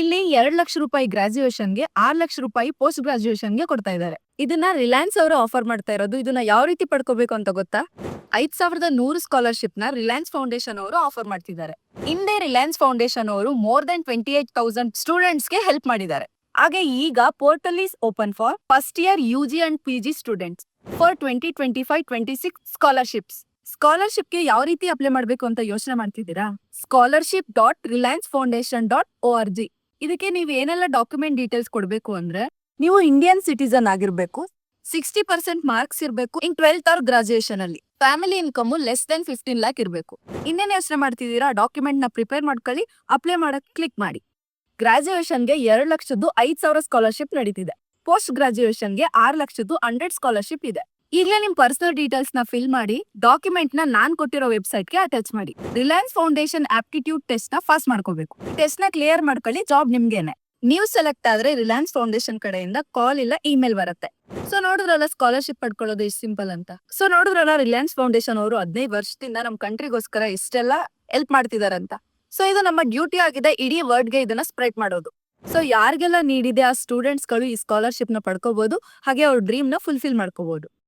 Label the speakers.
Speaker 1: ಇಲ್ಲಿ ಎರಡ್ ಲಕ್ಷ ರೂಪಾಯಿ ಗ್ರಾಜುಯೇಷನ್ಗೆ ಆರ್ ಲಕ್ಷ ರೂಪಾಯಿ ಪೋಸ್ಟ್ ಗ್ರಾಜುಯೇಷನ್ಗೆ ಕೊಡ್ತಾ ಇದ್ದಾರೆ. ಇದನ್ನ ರಿಲಯನ್ಸ್ ಅವರು ಆಫರ್ ಮಾಡ್ತಾ ಇರೋದು ಇದನ್ನ ಯಾವ ರೀತಿ ಪಡ್ಕೋಬೇಕು ಅಂತ ಗೊತ್ತಾ? ಐದ್ ಸಾವಿರದ ನೂರು ಸ್ಕಾಲರ್ಶಿಪ್ನ ರಿಲಯನ್ಸ್ ಫೌಂಡೇಶನ್ ಅವರು ಆಫರ್ ಮಾಡ್ತಿದ್ದಾರೆ. ಹಿಂದೆ ರಿಲಯನ್ಸ್ ಫೌಂಡೇಶನ್ ಅವರು more than twenty eight thousand ಸ್ಟೂಡೆಂಟ್ಸ್ಗೆ ಹೆಲ್ಪ್ ಮಾಡಿದ್ದಾರೆ. ಹಾಗೆ ಈಗ portal is open for first year U G and P G students for twenty twenty five twenty six scholarships. ಸ್ಕಾಲರ್ಶಿಪ್ಗೆ ಯಾವ ರೀತಿ ಅಪ್ಲೈ ಮಾಡಬೇಕು ಅಂತ ಯೋಚನೆ ಮಾಡ್ತಿದ್ದೀರಾ? Scholarship dot Reliance Foundation dot O R G. ಇದಕ್ಕೆ ನೀವು ಏನೆಲ್ಲ ಡಾಕ್ಯುಮೆಂಟ್ ಡೀಟೇಲ್ಸ್ ಕೊಡಬೇಕು ಅಂದ್ರೆ, ನೀವು ಇಂಡಿಯನ್ ಸಿಟಿಸನ್ ಆಗಿರ್ಬೇಕು ಸಿಕ್ಸ್ಟಿ ಪರ್ಸೆಂಟ್ ಮಾರ್ಕ್ಸ್ ಇರಬೇಕು, ಇನ್ ಟ್ವೆಲ್ತ್ ಆರ್ ಗ್ರಾಜುಯೇಷನ್ ಅಲ್ಲಿ. Family income less than fifteen lakh ಇರಬೇಕು. ಇನ್ನೇನ್ ಯೋಚನೆ ಮಾಡ್ತಿದ್ದೀರಾ? ಡಾಕ್ಯುಮೆಂಟ್ನ ಪ್ರಿಪೇರ್ ಮಾಡ್ಕೊಳ್ಳಿ ಅಪ್ಲೈ ಮಾಡಕ್ ಕ್ಲಿಕ್ ಮಾಡಿ. ಗ್ರಾಜುಯೇಷನ್ಗೆ ಎರಡು ಲಕ್ಷದ್ದು ಐದು ಸಾವಿರ ಸ್ಕಾಲರ್ಶಿಪ್ ನಡೀತಿದೆ. ಪೋಸ್ಟ್ ಗ್ರಾಜುಯೇಷನ್ಗೆ ಆರು ಲಕ್ಷದ್ದು ಹಂಡ್ರೆಡ್ ಸ್ಕಾಲರ್ಶಿಪ್ ಇದೆ. ಈಗಲೇ ನಿಮ್ ಪರ್ಸನಲ್ ಡೀಟೇಲ್ಸ್ನ ಫಿಲ್ ಮಾಡಿ ಡಾಕ್ಯುಮೆಂಟ್ನ ನಾನ್ ಕೊಟ್ಟಿರೋ ವೆಬ್ಸೈಟ್ಗೆ ಅಟ್ಯಾಚ್ ಮಾಡಿ. ರಿಲಯನ್ಸ್ ಫೌಂಡೇಶನ್ ಆಪ್ಟಿಟ್ಯೂಡ್ ಟೆಸ್ಟ್ನ ಫಾಸ್ಟ್ ಮಾಡ್ಕೋಬೇಕು. ಟೆಸ್ಟ್ನ ಕ್ಲಿಯರ್ ಮಾಡ್ಕೊಳ್ಳಿ ಜಾಬ್ ನಿಮ್ಗೇನೆ. ನೀವು ಸೆಲೆಕ್ಟ್ ಆದ್ರೆ ರಿಲಯನ್ಸ್ ಫೌಂಡೇಶನ್ ಕಡೆಯಿಂದ ಕಾಲ್ ಇಲ್ಲ ಇಮೇಲ್ ಬರುತ್ತೆ. ಸೊ ನೋಡಿದ್ರಲ್ಲ ಸ್ಕಾಲರ್ಶಿಪ್ ಪಡ್ಕೊಳ್ಳೋದು ಇಷ್ಟು ಸಿಂಪಲ್ ಅಂತ. ಸೊ ನೋಡಿದ್ರಲ್ಲ ರಿಲಯನ್ಸ್ ಫೌಂಡೇಶನ್ ಅವರು ಹದಿನೈದು ವರ್ಷದಿಂದ ನಮ್ ಕಂಟ್ರಿಗೋಸ್ಕರ ಇಷ್ಟೆಲ್ಲ ಹೆಲ್ಪ್ ಮಾಡ್ತಿದಾರಂತ ಸೊ ಇದು ನಮ್ಮ ಡ್ಯೂಟಿ ಆಗಿದೆ, ಇಡೀ ವರ್ಡ್ಗೆ ಇದನ್ನ ಸ್ಪ್ರೆಡ್ ಮಾಡೋದು. ಸೊ ಯಾರಿಗೆಲ್ಲ ನೀಡಿದೆ ಆ ಸ್ಟೂಡೆಂಟ್ಸ್ಗಳು ಈ ಸ್ಕಾಲರ್ಶಿಪ್ನ ಪಡ್ಕೋಬಹುದು ಹಾಗೆ ಅವ್ರ ಡ್ರೀಮ್ನ ಫುಲ್ಫಿಲ್ ಮಾಡ್ಕೋಬಹುದು